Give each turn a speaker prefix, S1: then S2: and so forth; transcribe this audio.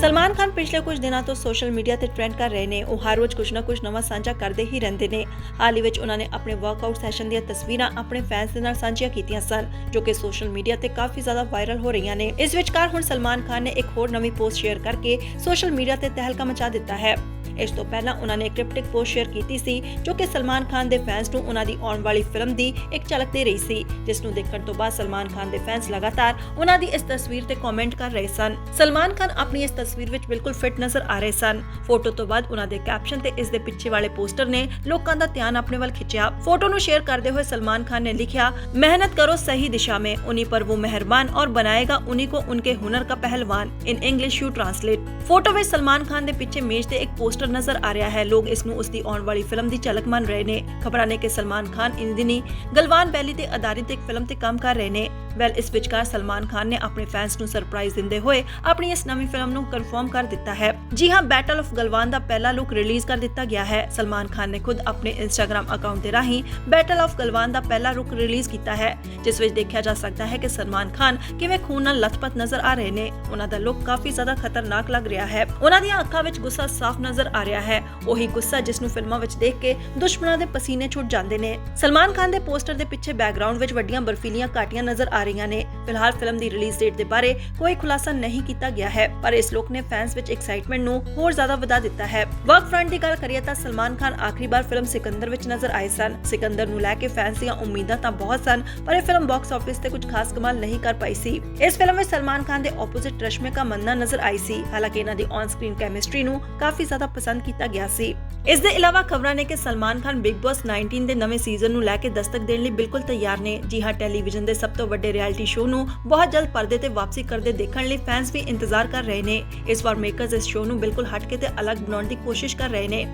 S1: ਸਲਮਾਨ ਖਾਨ ਪਿਛਲੇ ਕੁਝ ਦਿਨਾਂ ਤੋਂ ਸੋਸ਼ਲ ਮੀਡੀਆ ਤੇ ਟ੍ਰੈਂਡ ਕਰ ਰਹੇ ਨੇ। ਉਹ ਹਰ ਰੋਜ਼ ਕੁਝ ਨਾ ਕੁਝ ਨਵਾਂ ਸਾਂਝਾ ਕਰਦੇ ਹੀ ਰਹਿੰਦੇ ਨੇ। ਹਾਲ ਹੀ ਵਿੱਚ ਉਹਨਾਂ ਨੇ ਆਪਣੇ ਵਰਕਆਊਟ ਸੈਸ਼ਨ ਦੀਆਂ ਤਸਵੀਰਾਂ ਆਪਣੇ ਫੈਨਸ ਦੇ ਨਾਲ ਸਾਂਝੀਆਂ ਕੀਤੀਆਂ ਸਨ, ਜੋ ਕਿ ਸੋਸ਼ਲ ਮੀਡੀਆ ਤੇ ਕਾਫੀ ਜ਼ਿਆਦਾ ਵਾਇਰਲ ਹੋ ਰਹੀਆਂ ਨੇ। ਇਸ ਵਿਚਕਾਰ ਹੁਣ ਸਲਮਾਨ ਖਾਨ ਨੇ ਇੱਕ ਹੋਰ ਨਵੀਂ ਪੋਸਟ ਸ਼ੇਅਰ ਕਰਕੇ ਸੋਸ਼ਲ ਮੀਡੀਆ ਤੇ ਤਹਿਲਕਾ ਮਚਾ ਦਿੱਤਾ ਹੈ। ਇਸ ਤੋਂ ਪਹਿਲਾਂ ਉਹਨਾਂ ਨੇ ਕ੍ਰਿਪਟਿਕ ਪੋਸਟ ਸ਼ੇਅਰ ਕੀਤੀ ਸੀ, ਜੋ ਕਿ ਸਲਮਾਨ ਖਾਨ ਦੇ ਫੈਨਸ ਨੂੰ ਉਹਨਾਂ ਦੀ ਆਉਣ ਵਾਲੀ ਫਿਲਮ ਦੀ ਇੱਕ ਝਲਕ ਦੇ ਰਹੀ ਸੀ, ਜਿਸ ਨੂੰ ਦੇਖਣ ਤੋਂ ਬਾਅਦ ਸਲਮਾਨ ਖਾਨ ਦੇ ਫੈਨਸ ਲਗਾਤਾਰ ਉਹਨਾਂ ਦੀ ਇਸ ਤਸਵੀਰ ਤੇ ਕਮੈਂਟ ਕਰ ਰਹੇ ਸਨ। ਸਲਮਾਨ ਖਾਨ ਆਪਣੀ ਇਸ ਤਸਵੀਰ ਵਿੱਚ ਬਿਲਕੁਲ ਫਿਟ ਨਜ਼ਰ ਆ ਰਹੇ ਸਨ। ਫੋਟੋ ਤੋਂ ਬਾਅਦ ਉਹਨਾਂ ਦੇ ਕੈਪਸ਼ਨ ਤੇ ਇਸ ਦੇ ਪਿੱਛੇ ਵਾਲੇ ਪੋਸਟਰ ਨੇ ਲੋਕਾਂ ਦਾ ਧਿਆਨ ਆਪਣੇ ਵੱਲ ਖਿੱਚਿਆ। ਫੋਟੋ ਨੂੰ ਸ਼ੇਅਰ ਕਰਦੇ ਹੋਏ ਸਲਮਾਨ ਖਾਨ ਨੇ ਲਿਖਿਆ मेहनत ਕਰੋ ਸਹੀ ਦਿਸ਼ਾ में उन्हीं पर वो मेहरबान और बनाएगा उन्हीं को उनके हुनर का पहलवान in English you translate photo ਵਿੱਚ ਸਲਮਾਨ ਖਾਨ ਦੇ ਪਿੱਛੇ ਮੇਜ਼ ਤੇ ਇੱਕ ਪੋਸਟਰ ਨਜ਼ਰ ਆ ਰਿਹਾ ਹੈ। ਲੋਕ ਇਸ ਨੂੰ ਉਸ ਦੀ ਆਉਣ ਵਾਲੀ ਫਿਲਮ ਦੀ ਝਲਕ ਮੰਨ ਰਹੇ ਨੇ। ਖਬਰਾਂ ਨੇ ਕਿ ਸਲਮਾਨ ਖਾਨ ਇਨ ਦਿਨੀ ਗਲਵਾਨ ਬੈਲੀ ਤੇ ਆਧਾਰਿਤ ਇੱਕ ਫਿਲਮ ਤੇ ਕੰਮ ਕਰ ਰਹੇ ਨੇ। ਵੈਲ ਇਸ ਵਿਚਕਾਰ ਸਲਮਾਨ ਖਾਨ ਨੇ ਆਪਣੇ ਫੈਨਸ ਨੂੰ ਸਰਪ੍ਰਾਈਜ਼ ਦਿੰਦੇ ਹੋਏ ਆਪਣੀ ਇਸ ਨਵੀਂ ਫਿਲਮ ਨੂੰ ਕਨਫਰਮ ਕਰ ਦਿੱਤਾ ਹੈ। ਜੀ ਹਾਂ ਬੈਟਲ ਆਫ ਗਲਵਾਨ ਦਾ ਪਹਿਲਾ ਲੁੱਕ ਰਿਲੀਜ਼ ਕਰ ਦਿੱਤਾ ਗਿਆ ਹੈ। ਸਲਮਾਨ ਖਾਨ ਨੇ ਖੁਦ ਆਪਣੇ ਇੰਸਟਾਗ੍ਰam ਅਕਾਊਂਟ ਦੇ ਰਾਹੀਂ ਬੈਟਲ ਆਫ ਗਲਵਾਨ ਦਾ ਪਹਿਲਾ ਲੁੱਕ ਰਿਲੀਜ਼ ਕੀਤਾ ਹੈ, ਜਿਸ ਵਿੱਚ ਦੇਖਿਆ ਜਾ ਸਕਦਾ ਹੈ ਕਿ ਸਲਮਾਨ ਖਾਨ ਕਿਵੇਂ ਖੂਨ ਨਾਲ ਲਥਪਥ ਨਜ਼ਰ ਆ ਰਹੇ ਨੇ। ਉਹਨਾਂ ਦਾ ਲੁੱਕ ਕਾਫੀ ਜ਼ਿਆਦਾ ਖਤਰਨਾਕ ਲੱਗ ਰਿਹਾ ਹੈ। ਉਹਨਾਂ ਦੀਆਂ ਅੱਖਾਂ ਵਿੱਚ ਗੁੱਸਾ ਸਾਫ਼ ਨਜ਼ਰ ਆ ਰਿਹਾ ਹੈ। ਉਹੀ ਗੁੱਸਾ ਜਿਸ ਨੂੰ ਫਿਲਮਾਂ ਵਿੱਚ ਦੇਖ ਕੇ ਦੁਸ਼ਮਣਾਂ ਦੇ ਪਸੀਨੇ ਛੁੱਟ ਜਾਂਦੇ ਨੇ। ਸਲਮਾਨ ਖਾਨ ਦੇ ਪੋਸਟਰ ਦੇ ਪਿੱਛੇ ਬੈਕਗ੍ਰਾਉਂਡ ਵਿੱਚ ਵੱਡੀਆਂ ਬਰਫੀਲੀਆਂ ਕਾਟੀਆਂ ਨਜ਼ਰ ਆ ਰਹੀਆਂ ਨੇ। ਫਿਲਹਾਲ ਫਿਲਮ ਦੀ ਰਿਲੀਜ਼ ਡੇਟ ਦੇ ਬਾਰੇ ਕੋਈ ਖੁਲਾਸਾ ਨਹੀਂ ਕੀਤਾ ਗਿਆ ਹੈ, ਪਰ ਇਸ ਲੁੱਕ ਨੇ ਫੈਨਸ ਵਿੱਚ ਐਕਸਾਈਟਮੈਂਟ ਨੂੰ ਹੋਰ ਜ਼ਿਆਦਾ ਵਧਾ ਦਿੱਤਾ ਹੈ। ਵਰਕ ਫਰੰਟ ਦੀ ਗੱਲ ਕਰੀਏ ਤਾਂ ਸਲਮਾਨ ਖਾਨ ਆਖਰੀ ਵਾਰ ਫਿਲਮ ਸਿਕੰਦਰ ਵਿੱਚ ਨਜ਼ਰ ਆਏ ਸਨ। ਸਿਕੰਦਰ ਨੂੰ ਲੈ ਕੇ ਫੈਨਸ ਦੀਆਂ ਉਮੀਦਾਂ ਤਾਂ ਬਹੁਤ ਸਨ, ਪਰ ਇਹ ਫਿਲਮ ਬਾਕਸ ਆਫਿਸ ਤੇ ਕੁਝ ਖਾਸ ਕਮਾਲ ਨਹੀਂ ਕਰ ਪਾਈ ਸੀ। ਇਸ ਫਿਲਮ ਵਿੱਚ ਸਲਮਾਨ ਖਾਨ ਦੇ ਆਪੋਜ਼ਿਟ ਰਸ਼ਮਿਕਾ ਮੰਨਾ ਨਜ਼ਰ ਆਈ ਸੀ। ਹਾਲਾਂਕਿ ਇਹਨਾਂ ਦੀ ਔਨ ਸਕਰੀਨ ਕੈਮਿਸਟਰੀ ਨੂੰ ਕਾਫੀ ਜ਼ਿਆਦਾ ਪਸੰਦ ਕੀਤਾ ਗਿਆ ਸੀ। ਇਸ ਦੇ ਇਲਾਵਾ ਖਬਰਾਂ ਨੇ ਕਿ ਸਲਮਾਨ ਖਾਨ ਬਿਗ ਬੌਸ 19 ਦੇ ਨਵੇਂ ਸੀਜ਼ਨ ਨੂੰ ਲੈ ਕੇ ਦਸਤਕ ਦੇਣ ਲਈ ਬਿਲਕੁਲ ਤਿਆਰ ਨੇ। ਜੀ ਹਾਂ ਟੈਲੀਵਿਜ਼ਨ ਦੇ ਸਭ ਤੋਂ ਵੱਡੇ ਰਿਐਲਿਟੀ ਸ਼ੋਅ ਨੂੰ ਬਹੁਤ ਜਲਦ ਪਰਦੇ ਤੇ ਵਾਪਸੀ ਕਰਦੇ ਦੇਖਣ ਲਈ ਫੈਨਸ ਵੀ ਇੰਤਜ਼ਾਰ ਕਰ ਰਹੇ ਨੇ। ਇਸ ਵਾਰ ਮੇਕਰਜ਼ ਇਸ ਸ਼ੋਅ ਨੂੰ ਬਿਲਕੁਲ ਹਟ ਕੇ ਤੇ ਅਲੱਗ ਬਣਾਉਣ ਦੀ ਕੋਸ਼ਿਸ਼ ਕਰ ਰਹੇ ਨੇ।